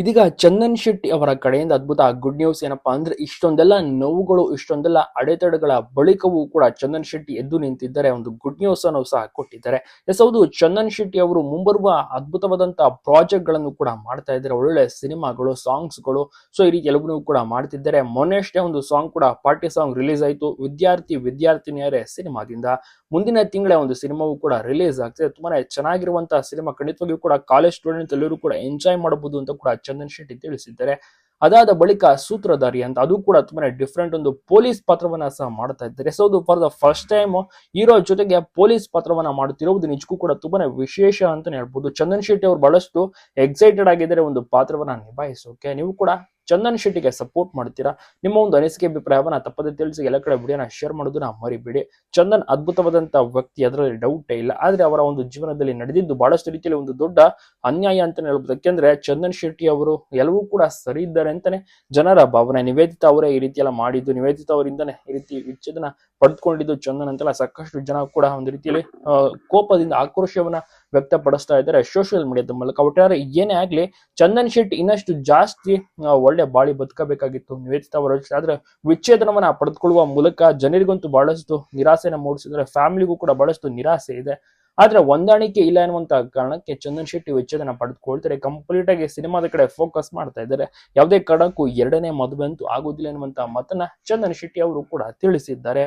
ಇದೀಗ ಚಂದನ್ ಶೆಟ್ಟಿ ಅವರ ಕಡೆಯಿಂದ ಅದ್ಭುತ ಗುಡ್ ನ್ಯೂಸ್ ಏನಪ್ಪಾ ಅಂದ್ರೆ ಇಷ್ಟೊಂದೆಲ್ಲ ನೋವುಗಳು, ಇಷ್ಟೊಂದೆಲ್ಲ ಅಡೆತಡೆಗಳ ಬಳಿಕವೂ ಕೂಡ ಚಂದನ್ ಶೆಟ್ಟಿ ಎದ್ದು ನಿಂತಿದ್ದಾರೆ, ಒಂದು ಗುಡ್ ನ್ಯೂಸ್ ಅನ್ನು ಸಹ ಕೊಟ್ಟಿದ್ದಾರೆ. ಎಸ್ ಹೌದು, ಚಂದನ್ ಶೆಟ್ಟಿ ಅವರು ಮುಂಬರುವ ಅದ್ಭುತವಾದಂತಹ ಪ್ರಾಜೆಕ್ಟ್ಗಳನ್ನು ಕೂಡ ಮಾಡ್ತಾ ಇದ್ದಾರೆ. ಒಳ್ಳೆ ಸಿನಿಮಾಗಳು, ಸಾಂಗ್ಸ್ಗಳು, ಸೊ ಈ ರೀತಿ ಎಲ್ಲವನ್ನೂ ಕೂಡ ಮಾಡ್ತಿದ್ದಾರೆ. ಮೊನ್ನೆಷ್ಟೇ ಒಂದು ಸಾಂಗ್ ಕೂಡ ಪಾರ್ಟಿ ಸಾಂಗ್ ರಿಲೀಸ್ ಆಯಿತು, ವಿದ್ಯಾರ್ಥಿ ವಿದ್ಯಾರ್ಥಿನಿಯರೇ ಸಿನಿಮಾದಿಂದ. ಮುಂದಿನ ತಿಂಗಳೇ ಒಂದು ಸಿನಿಮಾವು ಕೂಡ ರಿಲೀಸ್ ಆಗ್ತಿದೆ. ತುಂಬಾನೇ ಚೆನ್ನಾಗಿರುವಂತಹ ಸಿನಿಮಾ, ಖಂಡಿತವಾಗಿಯೂ ಕೂಡ ಕಾಲೇಜ್ ಸ್ಟೂಡೆಂಟ್ ಎಲ್ಲರೂ ಕೂಡ ಎಂಜಾಯ್ ಮಾಡಬಹುದು ಅಂತ ಕೂಡ ಚಂದನ್ ಶೆಟ್ಟಿ ತಿಳಿಸಿದ್ದಾರೆ. ಅದಾದ ಬಳಿಕ ಸೂತ್ರಧಾರಿ ಅಂತ ಅದು ಕೂಡ ತುಂಬಾನೇ ಡಿಫ್ರೆಂಟ್ ಒಂದು ಪೊಲೀಸ್ ಪಾತ್ರವನ್ನ ಸಹ ಮಾಡ್ತಾ ಇದ್ದಾರೆ. ಸೊ ಅದು for the first time hero ಜೊತೆಗೆ ಪೊಲೀಸ್ ಪಾತ್ರವನ್ನ ಮಾಡುತ್ತಿರುವುದು ನಿಜಕ್ಕೂ ಕೂಡ ತುಂಬಾನೇ ವಿಶೇಷ ಅಂತಾನೆ ಹೇಳ್ಬೋದು. ಚಂದನ್ ಶೆಟ್ಟಿ ಅವರು ಬಹಳಷ್ಟು ಎಕ್ಸೈಟೆಡ್ ಆಗಿದ್ದಾರೆ ಒಂದು ಪಾತ್ರವನ್ನ ನಿಭಾಯಿಸೋಕೆ. ನೀವು ಕೂಡ ಚಂದನ್ ಶೆಟ್ಟಿಗೆ ಸಪೋರ್ಟ್ ಮಾಡ್ತೀರಾ? ನಿಮ್ಮ ಒಂದು ಅನಿಸಿಕೆ ಅಭಿಪ್ರಾಯವನ್ನ ತಪ್ಪದೆ ತಿಳಿಸಿ ಎಲ್ಲ ಕಡೆ ವಿಡಿಯೋನ ಶೇರ್ ಮಾಡೋದನ್ನ ಮರಿಬೇಡಿ. ಚಂದನ್ ಅದ್ಭುತವಾದಂತಹ ವ್ಯಕ್ತಿ, ಅದರಲ್ಲಿ ಡೌಟ್ ಇಲ್ಲ. ಆದ್ರೆ ಅವರ ಒಂದು ಜೀವನದಲ್ಲಿ ನಡೆದಿದ್ದು ಬಹಳಷ್ಟು ರೀತಿಯಲ್ಲಿ ಒಂದು ದೊಡ್ಡ ಅನ್ಯಾಯ ಅಂತಾನೆ ಹೇಳ್ಬೋದು. ಯಾಕೆಂದ್ರೆ ಚಂದನ್ ಶೆಟ್ಟಿ ಅವರು ಎಲ್ಲವೂ ಕೂಡ ಸರಿ ಇದ್ದಾರೆ ಅಂತಾನೆ ಜನರ ಭಾವನೆ. ನಿವೇದಿತ ಅವರೇ ಈ ರೀತಿಯೆಲ್ಲ ಮಾಡಿದ್ದು. ನಿವೇದಿತ ಅವರಿಂದನೇ ಈ ರೀತಿ ವಿಚ್ಛೇದನ ಪಡೆದುಕೊಂಡಿದ್ದು ಚಂದನ್ ಅಂತೆಲ್ಲ ಸಾಕಷ್ಟು ಜನ ಕೂಡ ಒಂದು ರೀತಿಯಲ್ಲಿ ಕೋಪದಿಂದ ಆಕ್ರೋಶವನ್ನ ವ್ಯಕ್ತಪಡಿಸ್ತಾ ಇದ್ದಾರೆ ಸೋಷಿಯಲ್ ಮೀಡಿಯಾದ ಮೂಲಕ. ಒಟ್ಟಾರೆ ಏನೇ ಆಗ್ಲಿ, ಚಂದನ್ ಶೆಟ್ ಇನ್ನಷ್ಟು ಜಾಸ್ತಿ ಒಳ್ಳೆ ಬಾಳಿ ಬದುಕಬೇಕಾಗಿತ್ತು. ನಿವೇದಿತಾ ಅವರು. ಆದ್ರೆ ವಿಚ್ಛೇದನವನ್ನ ಪಡೆದುಕೊಳ್ಳುವ ಮೂಲಕ ಜನರಿಗಂತೂ ಬಹಳಷ್ಟು ನಿರಾಸೆನ ಮೂಡಿಸಿದ್ರೆ ಫ್ಯಾಮಿಲಿಗೂ ಕೂಡ ಬಹಳಷ್ಟು ನಿರಾಸೆ ಇದೆ. ಆದ್ರೆ ಹೊಂದಾಣಿಕೆ ಇಲ್ಲ ಎನ್ನುವಂತ ಕಾರಣಕ್ಕೆ ಚಂದನ್ ಶೆಟ್ಟಿ ವಿಚ್ಛೇದನ ಪಡೆದುಕೊಳ್ತಾರೆ. ಕಂಪ್ಲೀಟ್ ಆಗಿ ಸಿನಿಮಾದ ಕಡೆ ಫೋಕಸ್ ಮಾಡ್ತಾ ಇದ್ದಾರೆ. ಯಾವುದೇ ಕಾರಣಕ್ಕೂ ಎರಡನೇ ಮದುವೆ ಅಂತೂ ಆಗುದಿಲ್ಲ ಎನ್ನುವಂತ ಮತನ ಚಂದನ್ ಶೆಟ್ಟಿ ಅವರು ಕೂಡ ತಿಳಿಸಿದ್ದಾರೆ.